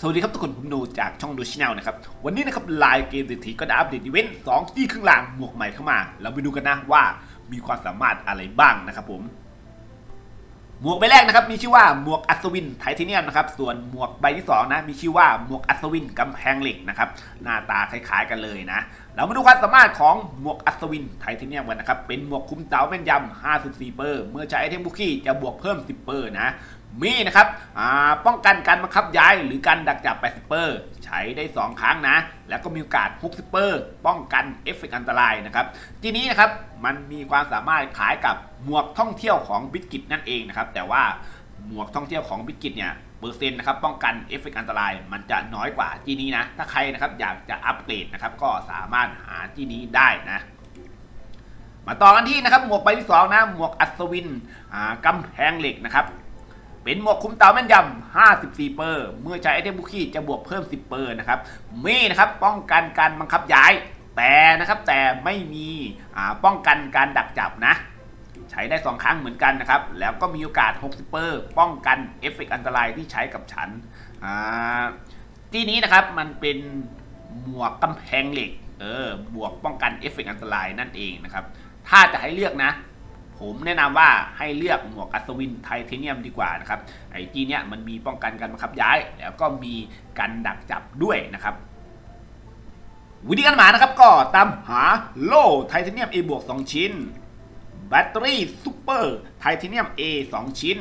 สวัสดีครับทุกคนผมโนจากช่องดูชแนลนะครับ วันนี้นะครับลน์เกมเศรษฐีก็ได้อัปเดตอีเวนต์สองที่ครึ่งหลังหมวกใหม่เข้ามา เราไปดูกันนะว่ามีความสามารถอะไรบ้างนะครับผมหมวกใบแรกนะครับมีชื่อว่าหมวกอัศวินไทเทเนียมนะครับส่วนหมวกใบที่สองนะมีชื่อว่าหมวกอัศวินกำแพงเหล็กนะครับหน้าตาคล้ายๆกันเลยนะ เรามาดูความสามารถของหมวกอัศวินไทเทเนียมกันนะครับเป็นหมวกคุ้มเตาแม่นยำ54เปอร์เมื่อใช้ไอเทมบุกี้จะบวกเพิ่ม 10เปอร์นะ มีนะครับป้องกันการบังคับย้ายหรือการดักจับ80เปอร์ใช้ได้ 2 ครั้งนะ แล้วก็มีโอกาส60เปอร์ป้องกันเอฟเฟกต์อันตรายนะครับทีนี้นะครับมันมีความสามารถขายกับหมวกท่องเที่ยวของบิสกิตนั่นเองนะครับแต่ว่าหมวกท่องเที่ยวของบิสกิตเนี่ยเปอร์เซ็นต์นะครับป้องกันเอฟเฟกต์อันตรายมันจะน้อยกว่าจีนี้นะ ถ้าใครนะครับอยากจะอัปเกรดนะครับก็สามารถหาจีนี้ได้นะมาต่อกันที่นะครับหมวกใบที่สองนะหมวกอัศวินอ่ากำแพงเหล็กนะครับ เป็นหมวกคุ้มเตาแม่นยำ 54 เปอร์ เมื่อใช้ไอเทมบุกี้จะบวกเพิ่ม 10 เปอร์นะครับ มีนะครับ ป้องกันการบังคับย้าย แต่นะครับ แต่ไม่มีป้องกันการดักจับนะ ใช้ได้ 2 ครั้งเหมือนกันนะครับ แล้วก็มีโอกาส 60 เปอร์ ป้องกันเอฟเฟกต์อันตรายที่ใช้กับฉัน ที่นี้นะครับ มันเป็นหมวกกำแพงเหล็ก เออ บวกป้องกันเอฟเฟกต์อันตรายนั่นเองนะครับ ถ้าจะให้เลือกนะ ผมแนะนำว่าให้เลือกหมวกอัศวินไทเทเนียมดีกว่านะครับไอ้จีเนี่ยมันมีป้องกันการบังคับย้าย แล้วก็มีกันดักจับด้วยนะครับ วิธีการหานะครับก็ตามหาโล่ไทเทเนียม A บวก2ชิ้น แบตเตอรี่ซูเปอร์ไทเทเนียม A 2ชิ้น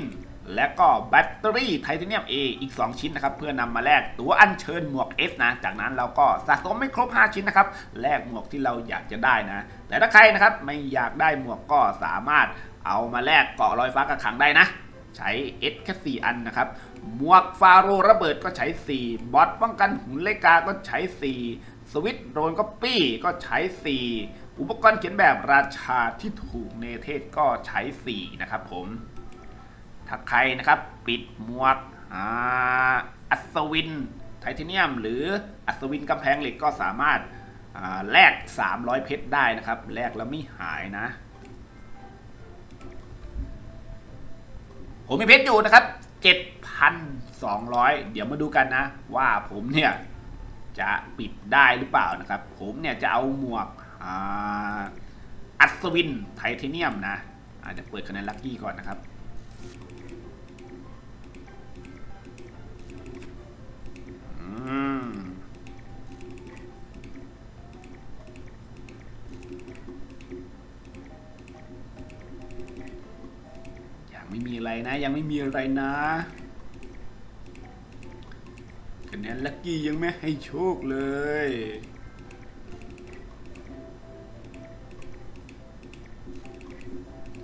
และก็แบตเตอรี่ไทเทเนียม A อีก 2 ชิ้นนะครับ เพื่อนำมาแลกตัวอัญเชิญหมวก S นะ จากนั้นเราก็สะสมไม่ครบ 5 ชิ้นนะครับ แลกหมวกที่เราอยากจะได้นะ แต่ถ้าใครนะครับไม่อยากได้หมวกก็สามารถเอามาแลกเกาะลอยฟ้ากับขังได้นะ ใช้ S แค่4อันนะครับ หมวกฟาโรระเบิดก็ใช้ 4 บอทป้องกันหุ่นเลกาก็ใช้ 4 สวิตช์โดรนก็ปี้ก็ใช้ 4 อุปกรณ์เขียนแบบราชาที่ถูกเนเธศก็ใช้ 4 นะครับผม ถ้าใครนะครับปิดหมวกอัศวินไทเทเนียม หรืออัศวินกำแพงเหล็กก็สามารถอ่าแลก 300 เพชรได้นะครับแลกแล้วไม่หายนะผมมีเพชรอยู่นะครับ 7,200 เดี๋ยวมาดูกันนะ ว่าผมเนี่ย จะปิดได้หรือเปล่านะครับ ผมเนี่ยจะเอาหมวกอัศวินไทเทเนียมนะอาจจะเปิดคะแนนลัคกี้ก่อนนะครับ นะ ยังไม่มีอะไรนะคะแนนลัคกี้ยังไม่ให้โชคเลย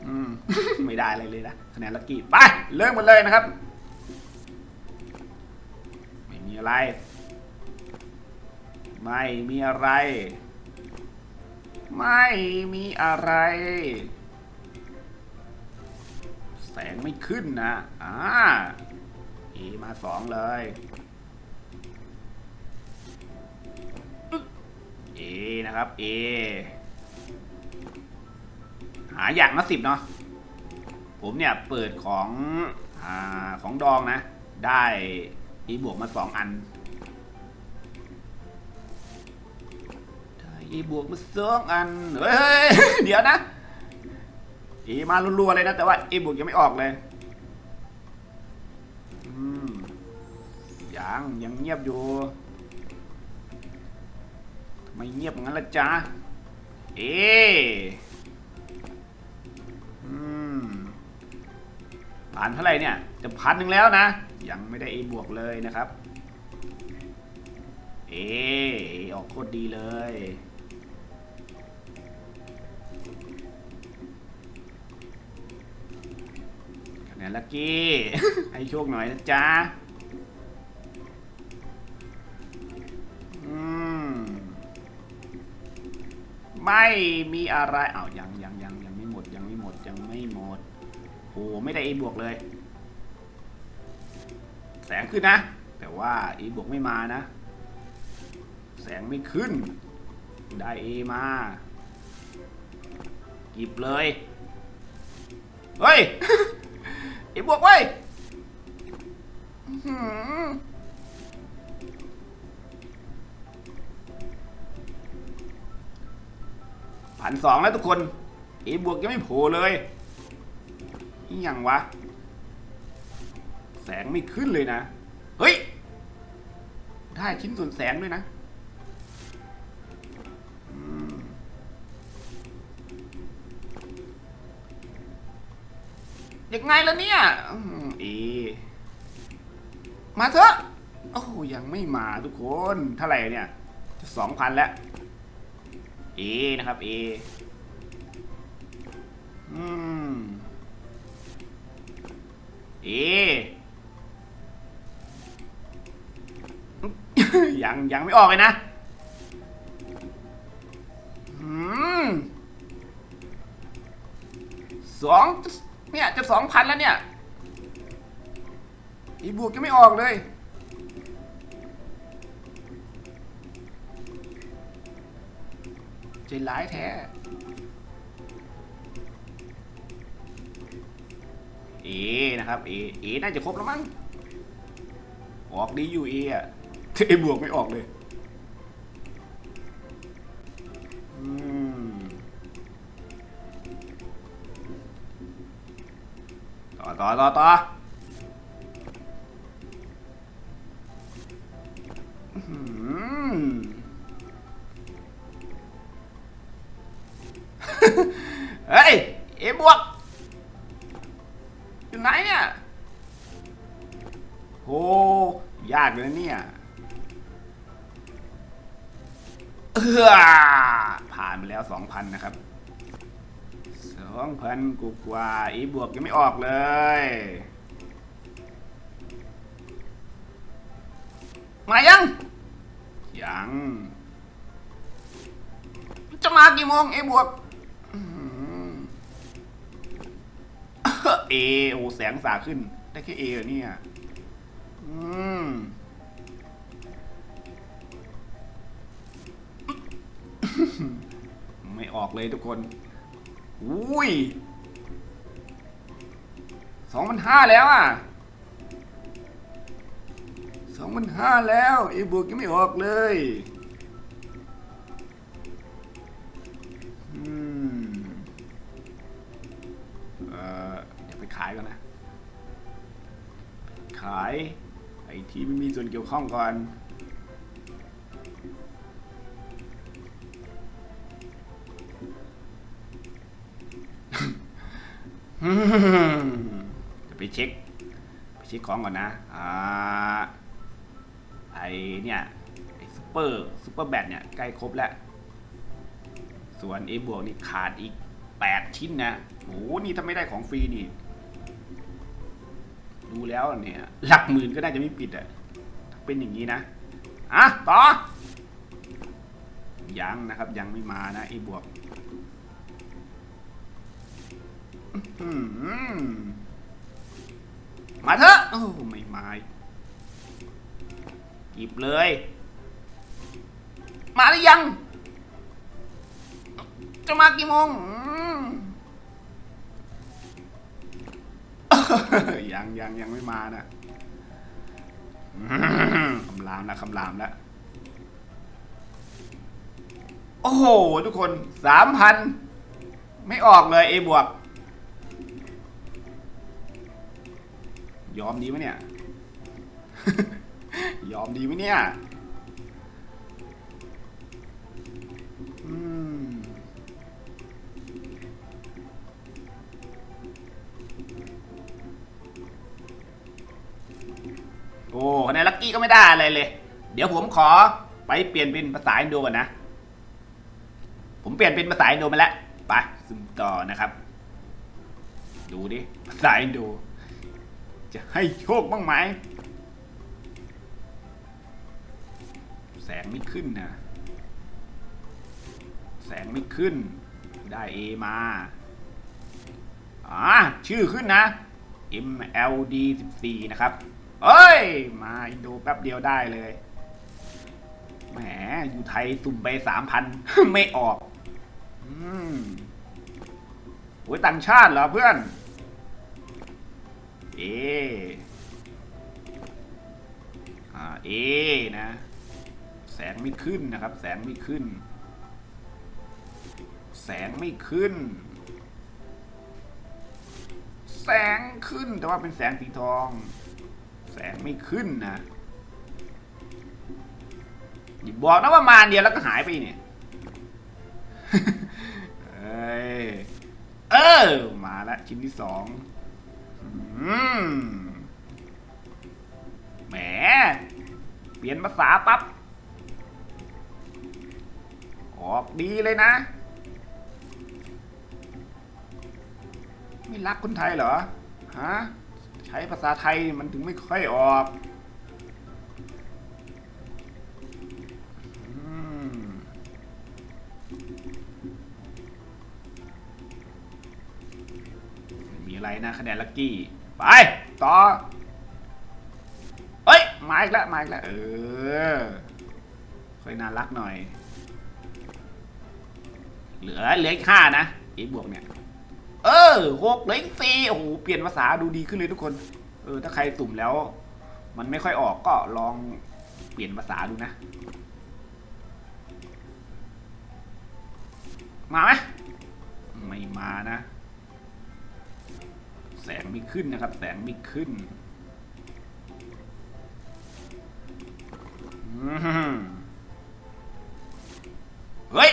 อืม ไม่ได้อะไรเลยนะคะแนนลัคกี้ ไป เริ่มกันเลยนะครับ ไม่มีอะไร ไม่มีอะไร ไม่มีอะไร แสงไม่ขึ้นนะอ่าเอมาสองเลยเอนะครับเอหาอย่างละสิบเนาะผมเนี่ยเปิดของอ่าของดองนะ ได้อีบวกมาสองอันได้อีบวกมาสองอันเฮ้ยเดี๋ยวนะ อีมารัวๆเลยนะแต่ว่าอีบวกยังไม่ออกเลยยังยังเงียบอยู่ทำไมเงียบงั้นล่ะจ๊ะเออืมผ่านเท่าไหร่เนี่ยจะพันหนึ่งแล้วนะ ยังไม่ได้ A บวกเลยนะครับ เอ A ออกโคตรดีเลย ลักกี้ ให้โชคหน่อยนะจ๊ะไม่มีอะไรอ้าวยังยังยังยังไม่หมดยังไม่หมดยังไม่หมดโอ้ไม่ได้ A บวกเลย แสงขึ้นนะ แต่ว่า A บวกไม่มานะ แสงไม่ขึ้น ได้ A มาหยิบเลย เฮ้ย ไอ้บวกเว้ยพันสองแล้วทุกคนไอ้บวกยังไม่โผล่เลยนี่ยังวะ แสงไม่ขึ้นเลยนะ เฮ้ย ได้ชิ้นส่วนแสงด้วยนะ ยังไงล่ะเนี่ยอืมเอ มาเถอะโอ้ยังไม่มาทุกคนเท่าไหร่เนี่ยสองพันแล้ว เอนะครับเออืมเอ ยังยังไม่ออกเลยนะอืมสอง เนี่ยจะสองพันแล้วเนี่ยอีบวกยังไม่ออกเลย ใจร้ายแท้ เอนะครับ เอ เอ น่าจะครบแล้วมั้ง ออกดีอยู่เออะเอบวกไม่ออกเลย ต่อต่อต่อเฮ้ย เอบวกอยู่ไหนเนี่ยโหยากเลยเนี่ยเออผ่านไปแล้วสองพันนะครับ สองพันกว่าอีบวกยังไม่ออกเลยมายัง ยัง จะมากี่โมงเอบวกเอโอแสงสาขึ้น ได้แค่เอเหรอเนี่ยอืมไม่ออกเลยทุกคน อุ้ยสองพันห้าแล้วอะสองพันห้าแล้วไอ้บวกยังไม่ออกเลยอืมเอ่อเดี๋ยวไปขายก่อนนะ ขายไอที่ไม่มีส่วนเกี่ยวข้องก่อน อืมเดี๋ยวไปเช็คไปเช็คของก่อนนะ อ่า ไอเนี่ยไอซูเปอร์ซูเปอร์แบทเนี่ยใกล้ครบแล้ว ส่วน A บวกนี่ขาดอีก 8 ชิ้นนะโหนี่ถ้าไม่ได้ของฟรีนี่ ดูแล้วเนี่ย หลักหมื่นก็น่าจะไม่ปิดอะเป็นอย่างนี้นะ อะ ต่อ ยังนะครับยังไม่มานะ A บวก มาเถอะโอ้ไม่มาหยิบเลย มาหรือยัง จะมากี่โมงยังยังยังไม่มานะคำรามแล้วคำรามแล้วโอ้โห ทุกคนสามพัน ไม่ออกเลย เอบวก ยอมดีไหมเนี่ย ยอมดีไหมเนี่ยอโอ้คะแนนลักกี้ก็ไม่ได้อะไรเลย เดี๋ยวผมขอไปเปลี่ยนเป็นภาษาอินโดก่อนนะ ผมเปลี่ยนเป็นภาษาอินโดมาแล้ว ไปซึมต่อนะครับ ดูดิ ภาษาอินโด จะให้โชคบ้างไหม แสงไม่ขึ้นนะ แสงไม่ขึ้น ได้เอมาอ่าชื่อขึ้นนะ MLD 14นะครับ เอ้ย มาอินโดแป๊บเดียวได้เลย แหม อยู่ไทยสุ่มไปสามพันไม่ออก อืมโอ้ยต่างชาติเหรอเพื่อน เออ่าเอนะ แสงไม่ขึ้นนะครับ แสงไม่ขึ้น แสงไม่ขึ้น แสงขึ้นแต่ว่าเป็นแสงสีทอง แสงไม่ขึ้นนะบอกนะว่ามาเดียวแล้วก็หายไปเนี่ยเอ้ยเออมาแล้วชิ้นที่สอง แหม เปลี่ยนภาษาปั๊บ ออกดีเลยนะ ไม่รักคนไทยเหรอ ฮะ ใช้ภาษาไทยมันถึงไม่ค่อยออก ไม่มีอะไรนะคะแนนลักกี้ ไป ต่อเฮ้ย มาอีกแล้ว มาอีกแล้ว เออ ค่อยน่ารักหน่อย เหลือเหลืออีกห้านะเอบวกเนี่ย เออหกเหลืออีกสี่โอ้โห เปลี่ยนภาษาดูดีขึ้นเลยทุกคน เออ ถ้าใครตุ่มแล้ว มันไม่ค่อยออกก็ลองเปลี่ยนภาษาดูนะ มาไหมไม่มานะ แสงไม่ขึ้นนะครับ แสงไม่ขึ้นเฮ้ย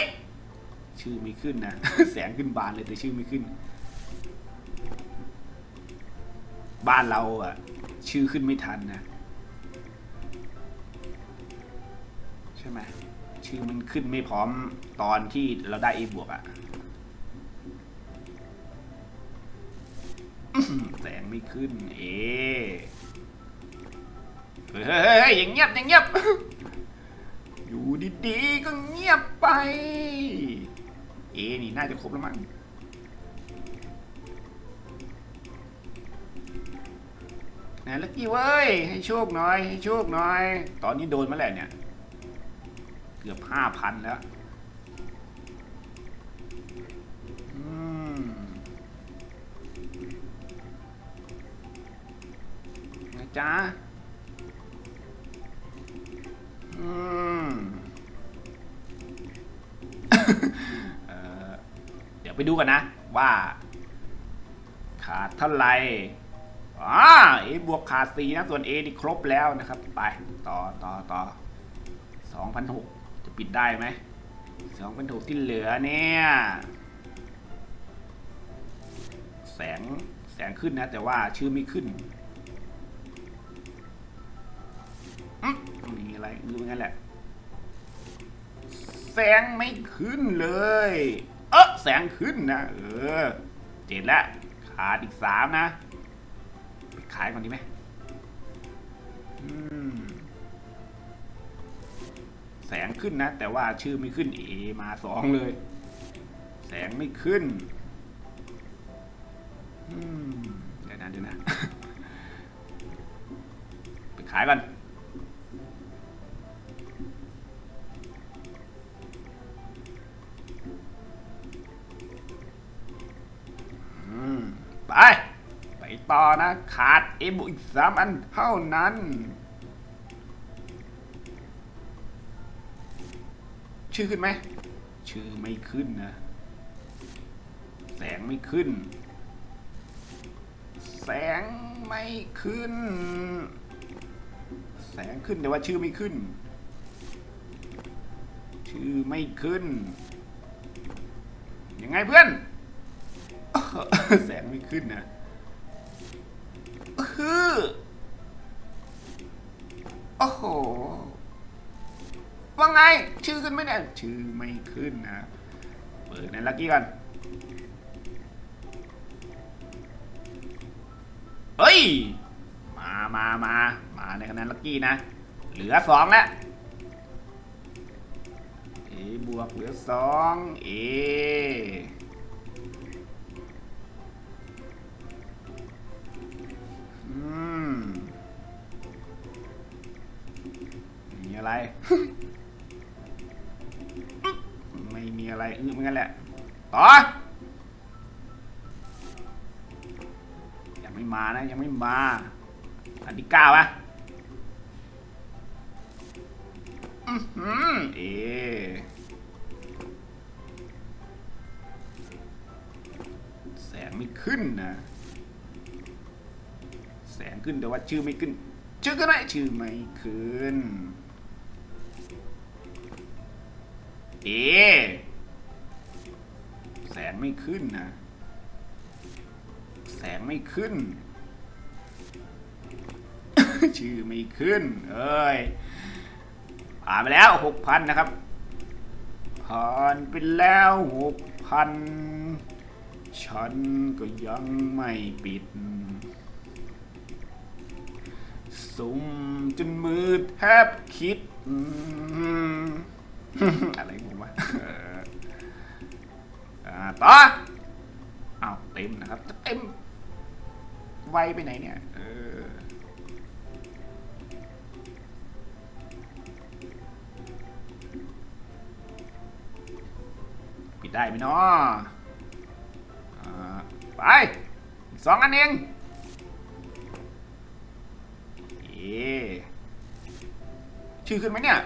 ชื่อไม่ขึ้นนะ แสงขึ้นบานเลยแต่ชื่อไม่ขึ้น บ้านเราอะชื่อขึ้นไม่ทันนะ ใช่ไหมชื่อมันขึ้นไม่พร้อมตอนที่เราได้ A บวกอะ ไม่ขึ้น เอเฮ้ยเฮ้ยเฮ้ยอย่างเงียบอย่างเงียบ อยู่ดีๆก็เงียบไป เอนี่น่าจะครบแล้วมั้งนะลักกี้เว้ย ให้โชคหน่อย ให้โชคหน่อย ตอนนี้โดนมาแล้วเนี่ย เกือบห้าพันแล้ว จ๊ะอืมเอ่อเดี๋ยวไปดูกันนะ ว่า ขาดเท่าไหร่อ่าเอบวกขาดสี่นะ ส่วน A นี่ครบแล้วนะครับ ไป ต่อต่อต่อสองพันหกจะปิดได้ไหมสองพันหกที่เหลือเนี่ย แสง แสงขึ้นนะ แต่ว่าชื่อไม่ขึ้น รรู้งั้นแหละ แสงไม่ขึ้นเลย เออแสงขึ้นนะเออเจ็ดแล้วขาดอีกสามนะไปขายก่อนดีไหมแสงขึ้นนะ แต่ว่าชื่อไม่ขึ้นเอมาสองเลย แสงไม่ขึ้นเดี๋ยวนะเดี๋ยวนะไปขายก่อน ไป ไปต่อนะ ขาดเอบุอีกสามอันเท่านั้น ชื่อขึ้นไหม ชื่อไม่ขึ้นนะ แสงไม่ขึ้น แสงไม่ขึ้น แสงขึ้นแต่ว่าชื่อไม่ขึ้น ชื่อไม่ขึ้น ยังไงเพื่อน แสงไม่ขึ้นนะโอ้โห ว่าไง ชื่อขึ้นไหมเนี่ยชื่อไม่ขึ้นนะ เปิดในลักกี้กันเฮ้ย มามามามาในคะแนนลักกี้นะ เหลือสองแล้วเอบวกเหลือสองเอ มมีอะไร ไม่มีอะไรอือเหมือนกันแหละ ต่อ ยังไม่มานะ ยังไม่มา อันที่เก้าปะอื้อหือเอขึ้นนะ แสงขึ้นแต่ว่าชื่อไม่ขึ้น ชื่อก็ได้ชื่อไม่ขึ้นเอแสงไม่ขึ้นนะ แสงไม่ขึ้น ชื่อไม่ขึ้น เอ้ยผ่านไปแล้วหกพันนะครับ ผ่านไปแล้วหกพันฉันก็ยังไม่ปิด สุ่มจนมือแทบคิดอะไรของผมวะเอออ่าต่ออ้าเต็มนะครับจะเต็ม ไวไปไหนเนี่ยเออปิดได้ไหมเนาะไปสองอันเอง ชื่อขึ้นไหมเนี่ย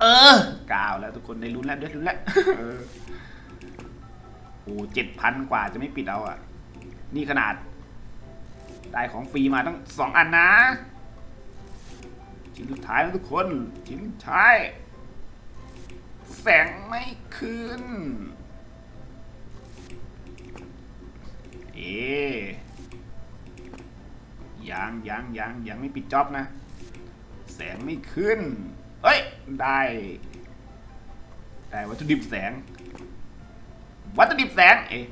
เออกาวแล้วทุกคนได้ลุ้นแล้วได้ลุ้นแล้วเออโอ้เจ็ดพันกว่าจะไม่ปิดเอาอะ นี่ขนาด ได้ของฟรีมาตั้งสองอันนะ ชิ้นสุดท้ายนะทุกคน ชิ้นสุดท้าย แสงไม่ขึ้น เอ ยังยังยังยังไม่ปิดจ็อบนะ แสงไม่ขึ้นเฮ้ย ได้ ได้วัตถุดิบแสง วัตถุดิบแสง เอ๊ะ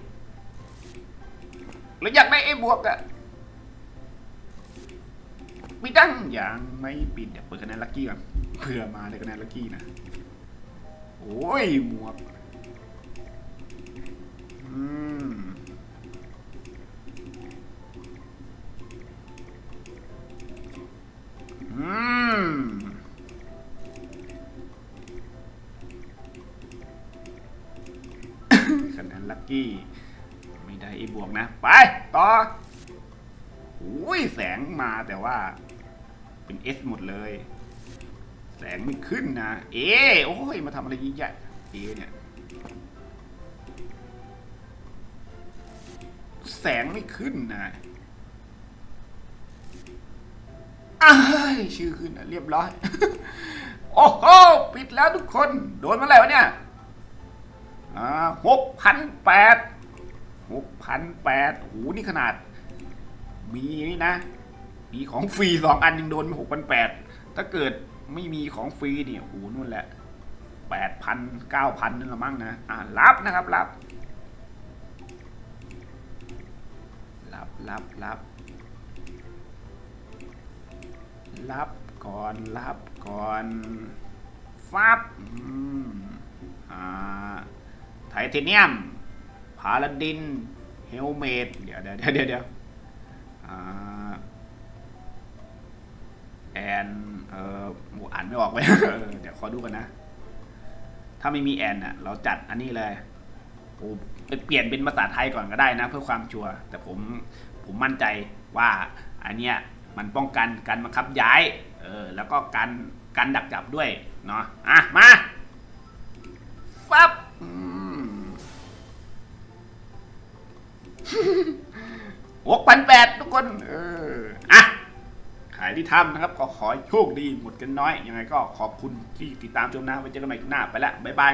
แล้วอยากได้เอบวกอะไม่ดังยังไม่ปิดเดี๋ยวเปิดคะแนนลัคกี้ก่อนเผื่อมาในคะแนนลัคกี้นะ โอ้ยหมวกอืม คะแนนลัคกี้ ไม่ได้อ้บวกนะ ไป ต่ออุ้ยแสงมาแต่ว่า เป็น S หมดเลย แสงไม่ขึ้นนะ เอโอ้ย มาทำอะไรยิ่งใหญ่เอเนี่ยแสงไม่ขึ้นนะ อ้ายชื่อขึ้นนะเรียบร้อย โอ้โหปิดแล้วทุกคน โดนมาแล้วะเนี่ยหกพันแปดหกพันแปดโอ้โหนี่ขนาด มีนี่นะ มีของฟรีสองอันยังโดนหกพันแปดถ้าเกิดไม่มีของฟรีเนี่ยโอ้โหนู่นแหละแปดพันเก้าพันนั่นละมั้งนะ อ่ารับนะครับรับ รับรับรับ รับก่อนรับก่อนฟับไทเทเนียมพาลาดิน เฮลเมดเดี๋ยวเดี๋ยวเดี๋ยวเดี๋ยวเดี๋ยวอ่าแอนเอ่ออ่านไม่ออกเว้ยเดี๋ยวขอดูกันนะ ถ้าไม่มีแอนน่ะ เราจัดอันนี้เลยโอ้ไปเปลี่ยนเป็นภาษาไทยก่อนก็ได้นะ เพื่อความชัวร์แต่ผมผมมั่นใจว่าอันเนี้ย มันป้องกันการบังคับย้าย เออ แล้วก็การการดักจับด้วย เนาะ อะ มาฟับอืมหกพันแปดทุกคน เออ อะ ขายที่ทำนะครับ ก็ขอโชคดีหมดกันน้อย ยังไงก็ขอบคุณที่ติดตามชมนะ ไว้เจอกันใหม่หน้าไปแล้วบ๊ายบาย